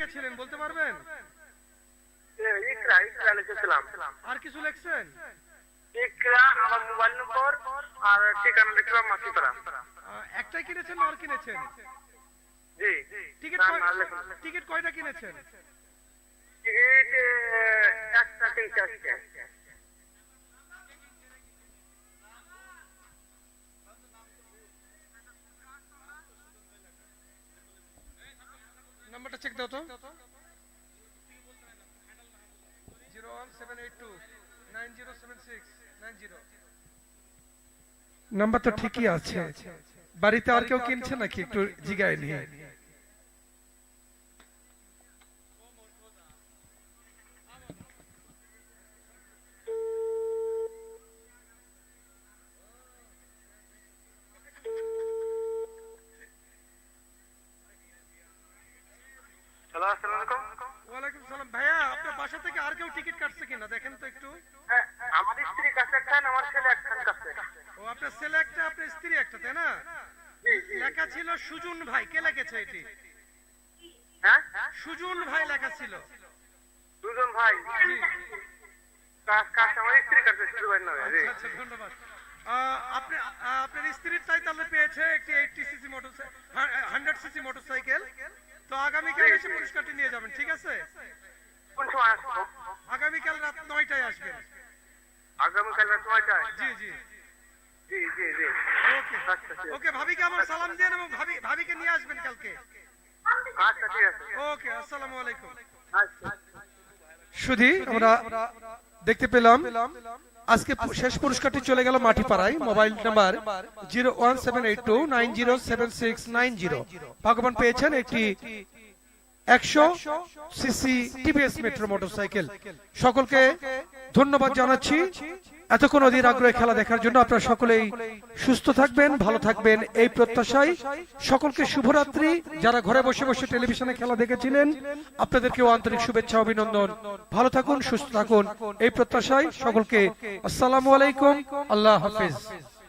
লিখেছিলেন বলতে পারবেন? লিখেছিলাম। আর কিছু লিখছেন? আমার মোবাইল নম্বর আর ঠিকানা লিখলাম মাসিপাড়া। একটাই কিনেছেন আর কিনেছেন? জি। টিকিট টিকিট কয়টা কিনেছেন? টিকিট একটা কিনতে আসছে নাম্বারটা চেক দাও তো। Zero one seven eight two nine zero seven six nine zero number তো ঠিকই আছে। বাড়িতে আর কেউ কিনছে নাকি? একটু জিগায় নিয়ে হ্যালো আসসালামু আলাইকুম ওয়ালাইকুম সালাম। ভাইয়া আপনার বাসা থেকে আর কেউ টিকিট কাটছে কিনা? দেখেন তো একটু। হ্যাঁ, আমার স্ত্রী কাছে একখান আমার ছেলে একখান কাছে। ও আপনার ছেলে একটা আপনার স্ত্রী একটা তাই না? লেখা ছিল সুজন ভাই। কে লিখেছে এটি? হ্যাঁ? সুজন ভাই লেখা ছিল। ভাই আচ্ছা আপনি আপনার স্ত্রীর তাই তাহলে পেয়েছে একটি eighty CC motor hundred CC motorcycle তো আগামীকাল এসে পুরস্কারটি নিয়ে যাবেন ঠিক আছে? কোন সময় আসব আগামীকাল রাত নয়টায় আসবেন। আগামীকাল রাত নয়টায়? জি জি। জি জি জি। ওকে। আচ্ছা। ওকে ভাবিকে আমার সালাম দেন এবং ভাবি ভাবিকে নিয়ে আসবেন কালকে। আচ্ছা ঠিক আছে। ওকে আসসালামু আলাইকুম। আচ্ছা। শুধু আমরা দেখতে পেলাম। আজকে শেষ পুরস্কারটি চলে গেল মাটি পাড়ায় mobile number zero one seven eight two nine zero seven six nine zero. ভগবান পেয়েছেন একটি একশো সিসি টিভিএস মেট্রো মোটরসাইকেল। সকলকে ধন্যবাদ জানাচ্ছি। এতক্ষণ অধীর আগ্রহে খেলা দেখার জন্য আপনারা সকলেই সুস্থ থাকবেন, ভালো থাকবেন। এই প্রত্যাশায় সকলকে শুভরাত্রি। যারা ঘরে বসে বসে টেলিভিশনে খেলা দেখেছিলেন, আপনাদেরকেও আন্তরিক শুভেচ্ছা, অভিনন্দন। ভালো থাকুন, সুস্থ থাকুন। এই প্রত্যাশায় সকলকে আসসালামু আলাইকুম। আল্লাহ হাফিজ।